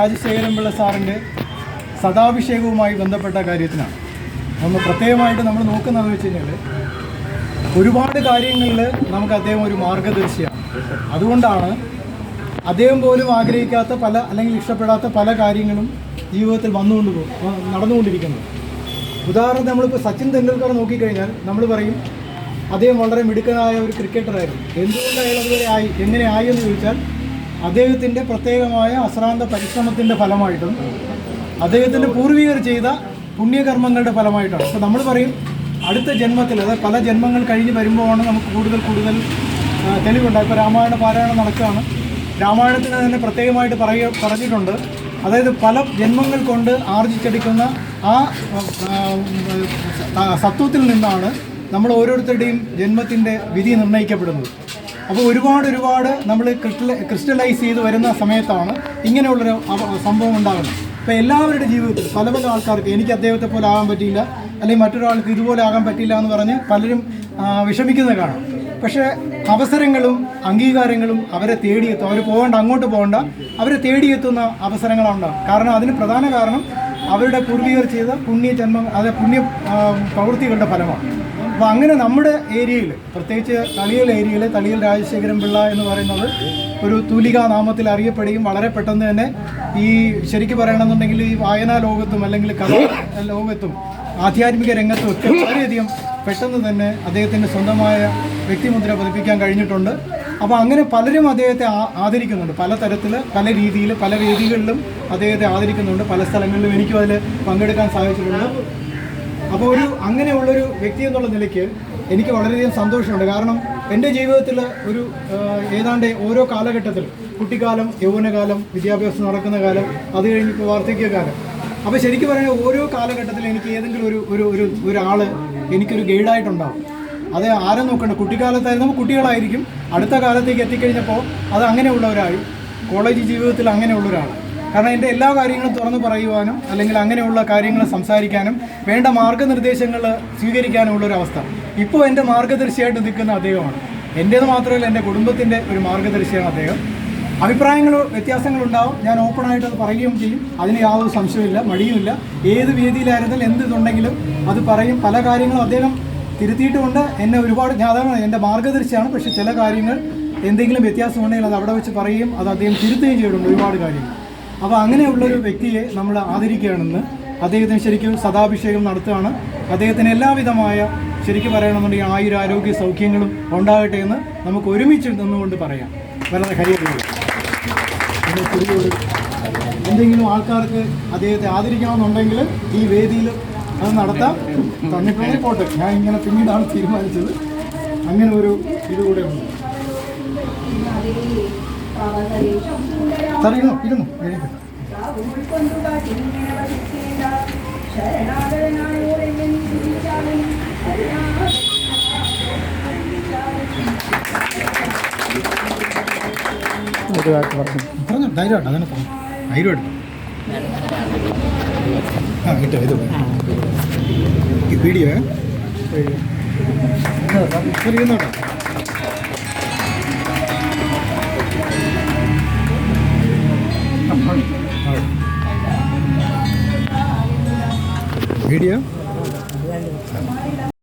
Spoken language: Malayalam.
രാജശേഖരൻപിള്ള സാറിന്റെ സദാഭിഷേകവുമായി ബന്ധപ്പെട്ട കാര്യത്തിനാണ്. ഒന്ന് പ്രത്യേകമായിട്ട് നമ്മൾ നോക്കുന്നതെന്ന് വെച്ച് കഴിഞ്ഞാൽ ഒരുപാട് കാര്യങ്ങളിൽ നമുക്ക് അദ്ദേഹം ഒരു മാർഗദർശിയാണ്. അതുകൊണ്ടാണ് അദ്ദേഹം പോലും ആഗ്രഹിക്കാത്ത പല അല്ലെങ്കിൽ ഇഷ്ടപ്പെടാത്ത പല കാര്യങ്ങളും ജീവിതത്തിൽ വന്നുകൊണ്ട് നടന്നുകൊണ്ടിരിക്കുന്നത്. ഉദാഹരണം നമ്മളിപ്പോൾ സച്ചിൻ തെണ്ടുൽക്കർ നോക്കിക്കഴിഞ്ഞാൽ നമ്മൾ പറയും അദ്ദേഹം വളരെ മിടുക്കനായ ഒരു ക്രിക്കറ്ററായിരുന്നു. എന്തുകൊണ്ട് അയാൾ അതുവരെ ആയി എങ്ങനെ ആയി എന്ന് ചോദിച്ചാൽ അദ്ദേഹത്തിന്റെ പ്രത്യേകമായ അശ്രാന്ത പരിശ്രമത്തിന്റെ ഫലമായിട്ടും അദ്ദേഹത്തിന്റെ പൂർവികർ ചെയ്ത പുണ്യകർമ്മങ്ങളുടെ ഫലമായിട്ടാണ്. അപ്പോൾ നമ്മൾ പറയും അടുത്ത ജന്മത്തിൽ അതായത് പല ജന്മങ്ങൾ കഴിഞ്ഞ് വരുമ്പോഴാണ് നമുക്ക് കൂടുതൽ കൂടുതൽ തെളിവുണ്ടായി ഇപ്പോൾ രാമായണ പാരായണം നടക്കുകയാണ്. രാമായണത്തിന് തന്നെ പ്രത്യേകമായിട്ട് പറയ പറഞ്ഞിട്ടുണ്ട്. അതായത് പല ജന്മങ്ങൾ കൊണ്ട് ആർജിച്ചെടുക്കുന്ന ആ, സത്വത്തിൽ നിന്നാണ് നമ്മൾ ഓരോരുത്തരുടെയും ജന്മത്തിന്റെ വിധി നിർണയിക്കപ്പെടുന്നത്. അപ്പോൾ ഒരുപാട് ഒരുപാട് നമ്മൾ ക്രിസ്റ്റല ക്രിസ്റ്റലൈസ് ചെയ്ത് വരുന്ന സമയത്താണ് ഇങ്ങനെയുള്ളൊരു സംഭവം ഉണ്ടാകുന്നത്. അപ്പോൾ എല്ലാവരുടെ ജീവിതത്തിൽ പല പല ആൾക്കാർക്ക് എനിക്ക് അദ്ദേഹത്തെ പോലെ ആകാൻ പറ്റിയില്ല അല്ലെങ്കിൽ മറ്റൊരാൾക്ക് ഇതുപോലെ ആകാൻ പറ്റില്ല എന്ന് പറഞ്ഞ് പലരും വിഷമിക്കുന്നത് കാണാം. പക്ഷേ അവസരങ്ങളും അംഗീകാരങ്ങളും അവരെ തേടിയെത്തും. അവർ പോകേണ്ട അങ്ങോട്ട് പോകേണ്ട. അവരെ തേടിയെത്തുന്ന അവസരങ്ങളാണ്. ഉണ്ടാകും കാരണം അതിന് പ്രധാന കാരണം അവരുടെ പൂർവികർ ചെയ്ത പുണ്യ ജന്മം അതായത് പുണ്യ പ്രവൃത്തികളുടെ ഫലമാണ്. അപ്പോൾ അങ്ങനെ നമ്മുടെ ഏരിയയിൽ പ്രത്യേകിച്ച് തളിയൽ ഏരിയയിൽ തളിയൽ രാജശേഖരൻ പിള്ള എന്ന് പറയുന്നത് ഒരു തൂലികാ നാമത്തിൽ അറിയപ്പെടുകയും വളരെ പെട്ടെന്ന് തന്നെ ഈ ശരിക്കും പറയണമെന്നുണ്ടെങ്കിൽ ഈ വായനാ ലോകത്തും അല്ലെങ്കിൽ കഥ ലോകത്തും ആധ്യാത്മിക രംഗത്തും ഒക്കെ വളരെയധികം പെട്ടെന്ന് തന്നെ അദ്ദേഹത്തിന്റെ സ്വന്തമായ വ്യക്തിമുദ്ര പതിപ്പിക്കാൻ കഴിഞ്ഞിട്ടുണ്ട്. അപ്പോൾ അങ്ങനെ പലരും അദ്ദേഹത്തെ ആദരിക്കുന്നുണ്ട്. പല തരത്തിൽ പല രീതിയിൽ പല വേദികളിലും അദ്ദേഹത്തെ ആദരിക്കുന്നുണ്ട്. പല സ്ഥലങ്ങളിലും എനിക്കും അതിൽ പങ്കെടുക്കാൻ സാധിച്ചിട്ടുണ്ട്. അപ്പോൾ ഒരു അങ്ങനെയുള്ളൊരു വ്യക്തി എന്നുള്ള നിലയ്ക്ക് എനിക്ക് വളരെയധികം സന്തോഷമുണ്ട്. കാരണം എന്റെ ജീവിതത്തിൽ ഒരു ഏതാണ്ട് ഓരോ കാലഘട്ടത്തിൽ കുട്ടിക്കാലം യൗവനകാലം വിദ്യാഭ്യാസം നടക്കുന്ന കാലം അത് കഴിഞ്ഞ് ഇപ്പോൾ വാർദ്ധക്യ കാലം. അപ്പോൾ ശരിക്കും പറഞ്ഞാൽ ഓരോ കാലഘട്ടത്തിൽ എനിക്ക് ഏതെങ്കിലും ഒരു ഒരു ഒരു ഒരാൾ എനിക്കൊരു ഗൈഡായിട്ടുണ്ടാവും. അത് ആരും നോക്കണ്ട കുട്ടിക്കാലത്തായിരുന്നു കുട്ടികളായിരിക്കും. അടുത്ത കാലത്തേക്ക് എത്തിക്കഴിഞ്ഞപ്പോൾ അത് അങ്ങനെയുള്ള ഒരാൾ കോളേജ് ജീവിതത്തിൽ അങ്ങനെയുള്ള ഒരാൾ കാരണം എന്റെ എല്ലാ കാര്യങ്ങളും തുറന്നു പറയുവാനും അല്ലെങ്കിൽ അങ്ങനെയുള്ള കാര്യങ്ങൾ സംസാരിക്കാനും വേണ്ട മാർഗനിർദ്ദേശങ്ങൾ സ്വീകരിക്കാനുമുള്ള ഒരു അവസ്ഥ. ഇപ്പോൾ എന്റെ മാർഗദർശിയായിട്ട് നിൽക്കുന്ന അദ്ദേഹമാണ്. എന്റേത് മാത്രമല്ല എന്റെ കുടുംബത്തിന്റെ ഒരു മാർഗദർശിയാണ് അദ്ദേഹം. അഭിപ്രായങ്ങൾ വ്യത്യാസങ്ങളുണ്ടാവും ഞാൻ ഓപ്പണായിട്ട് അത് പറയുകയും ചെയ്യും. അതിന് യാതൊരു സംശയമില്ല മടിയുമില്ല. ഏത് വേദിയിലായിരുന്നാലും എന്തുണ്ടെങ്കിലും അത് പറയും. പല കാര്യങ്ങളും അദ്ദേഹം തിരുത്തിയിട്ടുമുണ്ട് എന്നെ ഒരുപാട് ഞാൻ അതാണ് എന്റെ മാർഗദർശിയാണ്. പക്ഷേ ചില കാര്യങ്ങൾ എന്തെങ്കിലും വ്യത്യാസമുണ്ടെങ്കിൽ അത് അവിടെ വെച്ച് പറയുകയും അത് അദ്ദേഹം തിരുത്തുകയും ചെയ്തിട്ടുണ്ട് ഒരുപാട് കാര്യങ്ങൾ. അപ്പോൾ അങ്ങനെയുള്ളൊരു വ്യക്തിയെ നമ്മൾ ആദരിക്കുകയാണെന്ന് അദ്ദേഹത്തിന് ശരിക്കും സദാഭിഷേകം നടത്തുകയാണ്. അദ്ദേഹത്തിന് എല്ലാവിധമായ ശരിക്കും പറയണമെന്നുണ്ടെങ്കിൽ ആയുര ആരോഗ്യ സൗഖ്യങ്ങളും ഉണ്ടാകട്ടെ എന്ന് നമുക്ക് ഒരുമിച്ച് നിന്നുകൊണ്ട് പറയാം. വളരെ ചെറിയൊരു എന്തെങ്കിലും ആൾക്കാർക്ക് അദ്ദേഹത്തെ ആദരിക്കണമെന്നുണ്ടെങ്കിൽ ഈ വേദിയിൽ അത് നടത്താം. തന്നിട്ടുണ്ടെങ്കിൽ പോട്ടെ. ഞാൻ ഇങ്ങനെ പിന്നീടാണ് തീരുമാനിച്ചത്. അങ്ങനെ ഒരു ഇതുകൂടെ ഉണ്ട്. സാർ ഇരുന്നു? ഇരുന്നു എഴുതിക്കട്ടെ പറഞ്ഞു. ധൈര്യമായിട്ട് അങ്ങനെ പറഞ്ഞു. ധൈര്യമായിട്ട് ആ കിട്ടോ ഇത് വീഡിയോ ഇരുന്നോട്ടെ വീഡിയോ